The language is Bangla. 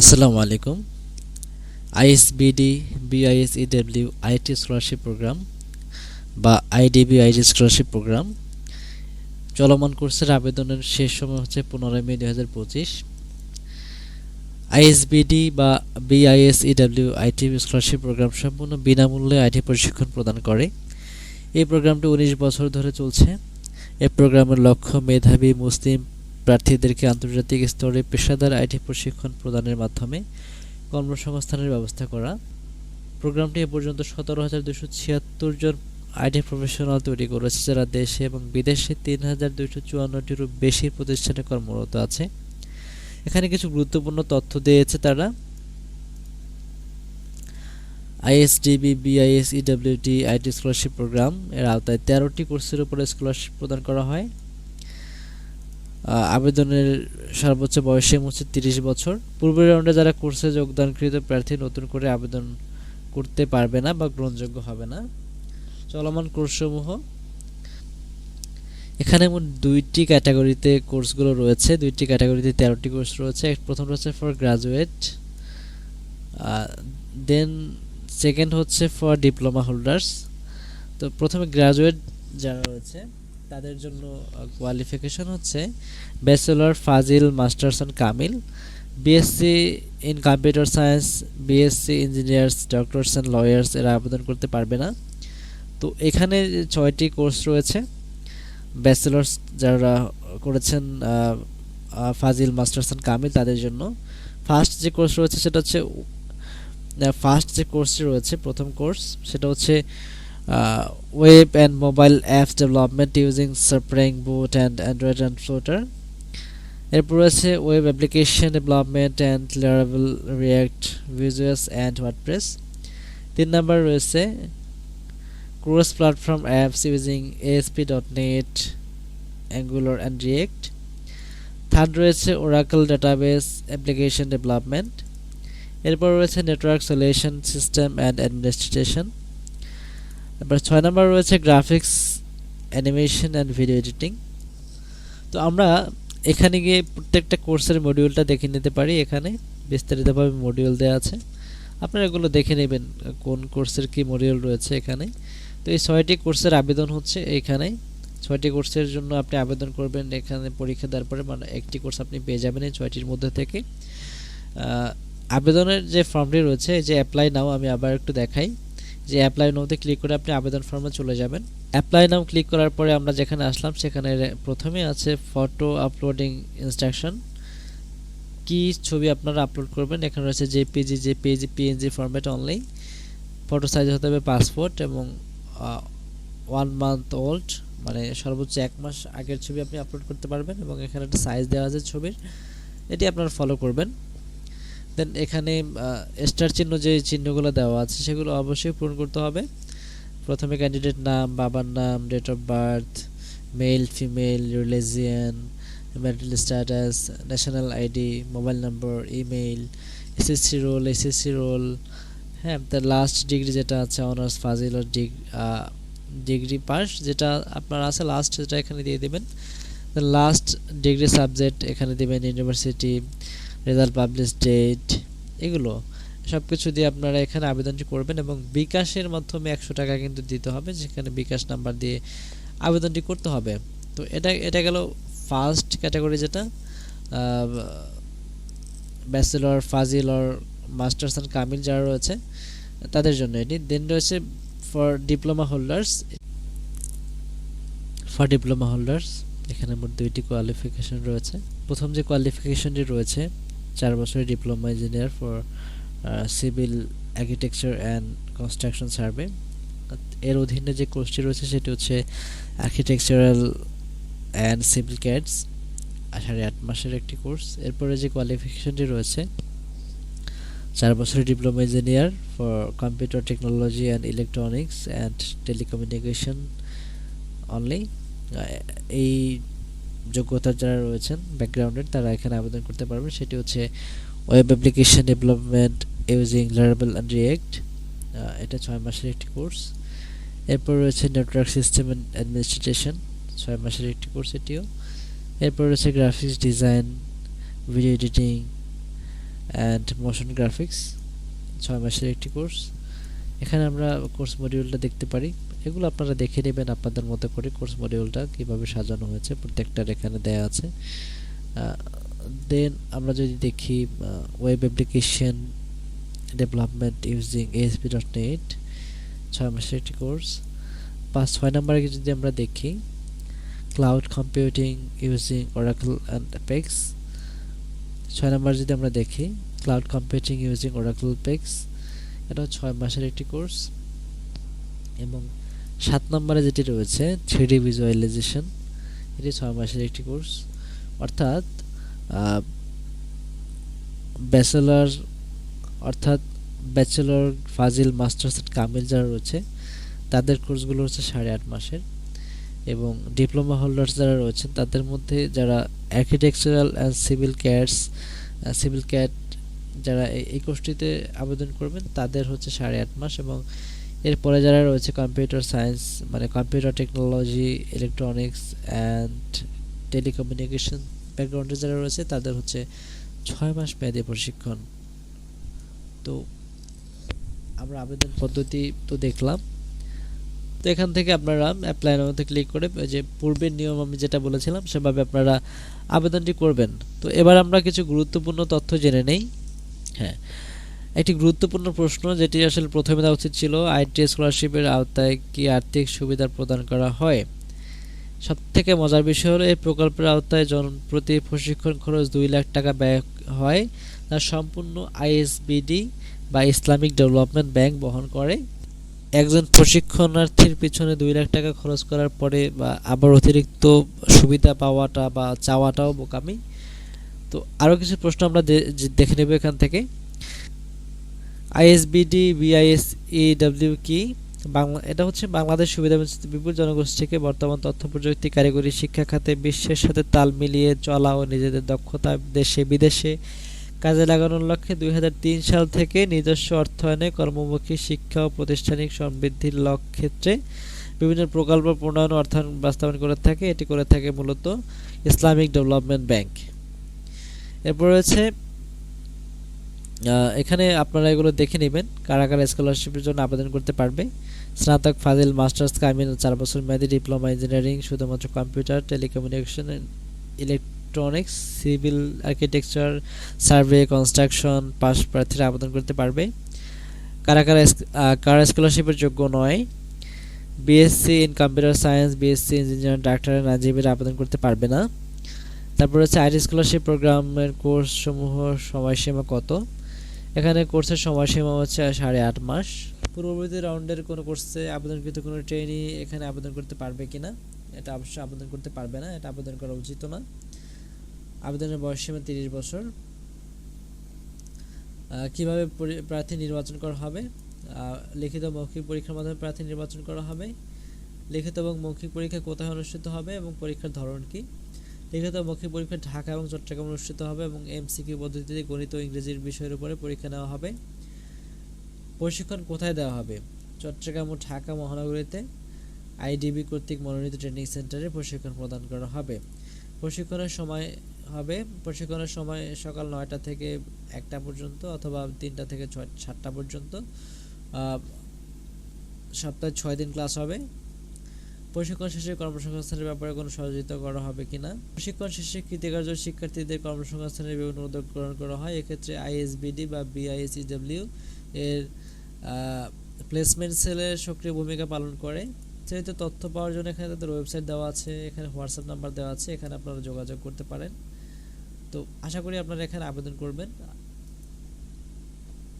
আসসালামু আলাইকুম। ISBD BISEW IT scholarship program বা আইডিবি আইটি স্কলারশিপ প্রোগ্রাম চলমান কোর্সের আবেদনের শেষ সময় হচ্ছে পনেরোই মে দুই হাজার পঁচিশ। আইএসবিডি বা বিআইএসইডব্লিউ আইটি স্কলারশিপ প্রোগ্রাম সম্পূর্ণ বিনামূল্যে আইটি প্রশিক্ষণ প্রদান করে। এই প্রোগ্রামটি উনিশ বছর ধরে চলছে। এই প্রোগ্রামের লক্ষ্য মেধাবী, মুসলিম প্রার্থীদেরকে আন্তর্জাতিক স্তরে পেশাদার আইটি প্রশিক্ষণ প্রদানের মাধ্যমে কর্মসংস্থানের ব্যবস্থা করা। প্রোগ্রামটি এ পর্যন্ত সতেরো হাজার দুশো ছিয়াত্তর জন আইটি প্রফেশনাল তৈরি করেছে, যারা দেশে এবং বিদেশে তিন হাজার দুইশো চুয়ান্নটিরও বেশি প্রতিষ্ঠানে কর্মরত আছে। এখানে কিছু গুরুত্বপূর্ণ তথ্য দিয়েছে তারা। ISDB BIS EWT IT scholarship programme, এর আওতায় তেরোটি কোর্সের উপরে স্কলারশিপ প্রদান করা হয়। আবেদনের সর্বোচ্চ বয়স বয়সে হচ্ছে তিরিশ বছর। পূর্বের রাউন্ডে যারা কোর্সে যোগদানকৃত প্রার্থী নতুন করে আবেদন করতে পারবে না বা গ্রহণযোগ্য হবে না। চলমান কোর্সসমূহ এখানে মোট দুইটি ক্যাটাগরিতে কোর্সগুলো রয়েছে, দুইটি ক্যাটাগরিতে তেরোটি কোর্স রয়েছে। প্রথমটা হচ্ছে ফর গ্রাজুয়েট দেন সেকেন্ড হচ্ছে ফর ডিপ্লোমা হোল্ডার্স তো প্রথমে গ্রাজুয়েট যারা রয়েছে তাদের জন্য কোয়ালিফিকেশন হচ্ছে bachelor Fazil masters and Kamil BSc in computer science BSc engineers doctors and lawyers এরা আবেদন করতে পারবে না। তো এখানে ছয়টি কোর্স রয়েছে। ব্যাচেলার্স যারা করেছেন ফাজিল মাস্টার্স অ্যান্ড কামিল তাদের জন্য। ফার্স্ট যে কোর্স রয়েছে সেটা হচ্ছে ফার্স্ট যে কোর্সটি রয়েছে, প্রথম কোর্স সেটা হচ্ছে web and mobile apps development using spring boot and android and Flutter এরপর রয়েছে web application development and লেয়ারেবল React Vue JS and WordPress তিন নম্বর রয়েছে cross platform apps using ASP dot net angular and react third রয়েছে ওরাকল ডাটাবেস অ্যাপ্লিকেশন ডেভেলপমেন্ট এরপর রয়েছে network solution system and administration তারপর ছয় নম্বর রয়েছে graphics animation and video editing তো আমরা এখানে গিয়ে প্রত্যেকটা কোর্সের মডিউলটা দেখে নিতে পারি এখানে। বিস্তারিতভাবে মডিউল দেওয়া আছে। আপনারা এগুলো দেখে নেবেন, কোন কোর্সের কি মডিউল রয়েছে এখানে। তো এই ছয়টি কোর্সের আবেদন হচ্ছে এইখানে ছয়টি কোর্সের জন্য আপনি আবেদন করবেন এখানে পরীক্ষা দেওয়ার পরে মানে একটি কোর্স আপনি পেয়ে যাবেন এই ছয়টির মধ্যে থেকে। আবেদনের যে ফর্মটি রয়েছে যে অ্যাপ্লাই নাও আমি আবার একটু দেখাই। যে অ্যাপ্লাই নাওতে ক্লিক করে আপনি আবেদন ফর্মে চলে যাবেন। অ্যাপ্লাই নাও ক্লিক করার পরে আমরা যেখানে আসলাম, সেখানে প্রথমে আছে ফটো আপলোডিং ইনস্ট্রাকশন কি ছবি আপনারা আপলোড করবেন? এখানে রয়েছে JPG JPG PNG format only photo size হতে হবে পাসপোর্ট এবং ওয়ান মান্থ ওল্ড মানে সর্বোচ্চ এক মাস আগের ছবি আপনি আপলোড করতে পারবেন এবং এখানে একটা সাইজ দেওয়া আছে ছবির। এটি আপনারা ফলো করবেন। দেন এখানে স্টার চিহ্ন যে চিহ্নগুলো দেওয়া আছে, সেগুলো অবশ্যই পূরণ করতে হবে। প্রথমে ক্যান্ডিডেট নাম, বাবার নাম date of birth male female religion marital status national ID mobile number email SSC roll SSC roll হ্যাঁ তার লাস্ট ডিগ্রি যেটা আছে অনার্স ফাজিল ডিগ্রি পাস যেটা আপনার আছে লাস্ট সেটা এখানে দিয়ে দেবেন। লাস্ট ডিগ্রি সাবজেক্ট এখানে দেবেন ইউনিভার্সিটি রেজাল্ট পাবলিশ ডেট এগুলো সব কিছু দিয়ে আপনারা এখানে আবেদনটি করবেন এবং বিকাশের মাধ্যমে একশো টাকা কিন্তু দিতে হবে, যেখানে বিকাশ নাম্বার দিয়ে আবেদনটি করতে হবে। তো এটা এটা গেল ফার্স্ট ক্যাটাগরি যেটা bachelor Fazil or masters and Kamil যারা রয়েছে, তাদের জন্য এটি। দেন রয়েছে for diploma holders for diploma holders এখানে মোট দুইটি কোয়ালিফিকেশন রয়েছে। প্রথম যে কোয়ালিফিকেশনটি রয়েছে চার বছরের diploma engineer for civil architecture and construction survey এর অধীনে যে কোর্সটি রয়েছে সেটি হচ্ছে আর্কিটেকচারাল অ্যান্ড সিভিল ক্যাডস সাড়ে আট মাসের একটি কোর্স এরপরে যে কোয়ালিফিকেশনটি রয়েছে, চার বছরের diploma engineer for computer technology and electronics and telecommunication only এই যোগ্যতা যারা রয়েছেন ব্যাকগ্রাউন্ডের তারা এখানে আবেদন করতে পারবেন। সেটি হচ্ছে ওয়েব অ্যাপ্লিকেশন ডেভেলপমেন্ট ইউজিং লারেবল অ্যান্ড রিয়েক্ট এটা ছয় মাসের একটি কোর্স। এরপর রয়েছে নেটওয়ার্ক সিস্টেম অ্যান্ড অ্যাডমিনিস্ট্রেশন ছয় মাসের একটি কোর্স এটিও। এরপর রয়েছে graphics design video editing and motion graphics ছয় মাসের একটি কোর্স। এখানে আমরা কোর্স মডিউলটা দেখতে পারি। এগুলো আপনারা দেখে নেবেন আপনাদের মতো করে কোর্স মডিউলটা কীভাবে সাজানো হয়েছে। প্রত্যেকটার এখানে দেয়া আছে। দেন আমরা যদি দেখি web application development using ASP dot net ছয় মাসের একটি কোর্স পাঁচ, ছয় নম্বরে যদি আমরা দেখি cloud computing using Oracle and APEX ছয় নম্বর যদি আমরা দেখি cloud computing using Oracle APEX এটা ছয় মাসের একটি কোর্স এবং সাত নম্বরে যেটি রয়েছে থ্রিডি ভিজুয়ালাইজেশন এটি ছয় মাসের একটি কোর্স অর্থাৎ ব্যাচেলার অর্থাৎ ব্যাচেলর ফাজিল মাস্টার্স কামিল যারা রয়েছে, তাদের কোর্সগুলো হচ্ছে সাড়ে আট মাসের এবং ডিপ্লোমা হোল্ডার্স যারা রয়েছেন, তাদের মধ্যে যারা architectural and civil cats civil cat যারা এই কোর্সটিতে আবেদন করবেন, তাদের হচ্ছে সাড়ে আট মাস এবং এরপরে যারা রয়েছে কম্পিউটার সায়েন্স মানে computer technology electronics and telecommunication ব্যাকগ্রাউন্ডে যারা রয়েছে, তাদের হচ্ছে ছয় মাস মেয়াদী প্রশিক্ষণ। তো আমরা আবেদন পদ্ধতি তো দেখলাম। তো এখান থেকে আপনারা অ্যাপ্লাই নামতে ক্লিক করে যে পূর্বের নিয়ম আমি যেটা বলেছিলাম, সেভাবে আপনারা আবেদনটি করবেন। তো এবার আমরা কিছু গুরুত্বপূর্ণ তথ্য জেনে নেই। হ্যাঁ। একটি গুরুত্বপূর্ণ প্রশ্ন যেটি আসলে প্রথমে দেওয়া উচিত ছিল, আইটি স্কলারশিপের আওতায় কি আর্থিক সুবিধা প্রদান করা হয়? সব থেকে মজার বিষয় হলো, এই প্রকল্পের আওতায় জনপ্রতি প্রশিক্ষণ খরচ দুই লাখ টাকা ব্যয় হয়। তার সম্পূর্ণ আইএসবিডি বা ইসলামিক ডেভেলপমেন্ট ব্যাংক বহন করে। একজন প্রশিক্ষণার্থীর পিছনে দুই লাখ টাকা খরচ করার পরে বা আবার অতিরিক্ত সুবিধা পাওয়াটা বা চাওয়াটাও বোকামি। তো আরও কিছু প্রশ্ন আমরা দেখে নেব এখান থেকে। আইএসবিডি, বিআইএস ইডব্লিউ কি? বাংলা এটা হচ্ছে বাংলাদেশ সুবিধা বঞ্চিত বিপুল জনগোষ্ঠীকে বর্তমান তথ্য প্রযুক্তি কারিগরি শিক্ষা খাতে বিশ্বের সাথে তাল মিলিয়ে চলা ও নিজেদের দক্ষতা দেশে বিদেশে কাজে লাগানোর লক্ষ্যে দুই হাজার তিন সাল থেকে নিজস্ব অর্থায়নে কর্মমুখী শিক্ষা ও প্রাতিষ্ঠানিক সমৃদ্ধির লক্ষ্যে বিভিন্ন প্রকল্প প্রণয়ন অর্থায়ন বাস্তবায়ন করে থাকে। এটি করে থাকে মূলত ইসলামিক ডেভেলপমেন্ট ব্যাংক। এরপর রয়েছে এখানে আপনারা এগুলো দেখে নেবেন, কারা কারা স্কলারশিপের জন্য আবেদন করতে পারবে। স্নাতক ফাজিল মাস্টার্স কামিল চার বছর মেয়াদী ডিপ্লোমা ইঞ্জিনিয়ারিং শুধুমাত্র computer telecommunication electronics civil architecture survey construction pass প্রার্থীরা আবেদন করতে পারবে। কারা কারা কারা স্কলারশিপের যোগ্য নয় BSc in computer science BSc engineer doctor নাজিবের আবেদন করতে পারবে না। তারপর হচ্ছে আইটি স্কলারশিপ প্রোগ্রামের কোর্স সমূহ সময়সীমা কত? এখানে কোর্সের সময়সীমা হচ্ছে সাড়ে আট মাস। পূর্ববর্তী রাউন্ডের কোনো কোর্সে আবেদনকৃত কোনো ট্রেনি এখানে আবেদন করতে পারবে কি না এটা অবশ্যই আবেদন করতে পারবে না, এটা আবেদন করা উচিত না। আবেদনের বয়স সীমা তিরিশ বছর। কীভাবে প্রার্থী নির্বাচন করা হবে? লিখিত মৌখিক পরীক্ষার মাধ্যমে প্রার্থী নির্বাচন করা হবে। লিখিত এবং মৌখিক পরীক্ষা কোথায় অনুষ্ঠিত হবে এবং পরীক্ষার ধরন কি? লিখিত মৌখিক পরীক্ষা ঢাকা এবং চট্টগ্রামে অনুষ্ঠিত হবে এবং এমসিকিউ পদ্ধতিতে গণিত ও ইংরেজির বিষয়ের উপরে পরীক্ষা নেওয়া হবে। প্রশিক্ষণ কোথায় দেওয়া হবে? চট্টগ্রাম ও ঢাকা মহানগরীতে আইডিবি কর্তৃক মনোনীত ট্রেনিং সেন্টারে প্রশিক্ষণ প্রদান করা হবে। প্রশিক্ষণের সময় হবে, প্রশিক্ষণের সময় সকাল নয়টা থেকে একটা পর্যন্ত অথবা তিনটা থেকে ছয়, সাতটা পর্যন্ত। সপ্তাহে ছয় দিন ক্লাস হবে। প্রশিক্ষণ শেষে কর্মসংস্থানের ব্যাপারে কোনো সহযোগিতা করা হবে কিনা? প্রশিক্ষণ শেষে কৃতিকার্য শিক্ষার্থীদের কর্মসংস্থানের বিভিন্ন উদ্যোগ গ্রহণ করা হয়। এক্ষেত্রে আইএসবিডি বা বিআইএসইডব্লিউ এর প্লেসমেন্ট সেলের সক্রিয় ভূমিকা পালন করে। সেহেতু তথ্য পাওয়ার জন্য এখানে তাদের ওয়েবসাইট দেওয়া আছে, এখানে হোয়াটসঅ্যাপ নাম্বার দেওয়া আছে, এখানে আপনারা যোগাযোগ করতে পারেন। তো আশা করি আপনারা এখানে আবেদন করবেন।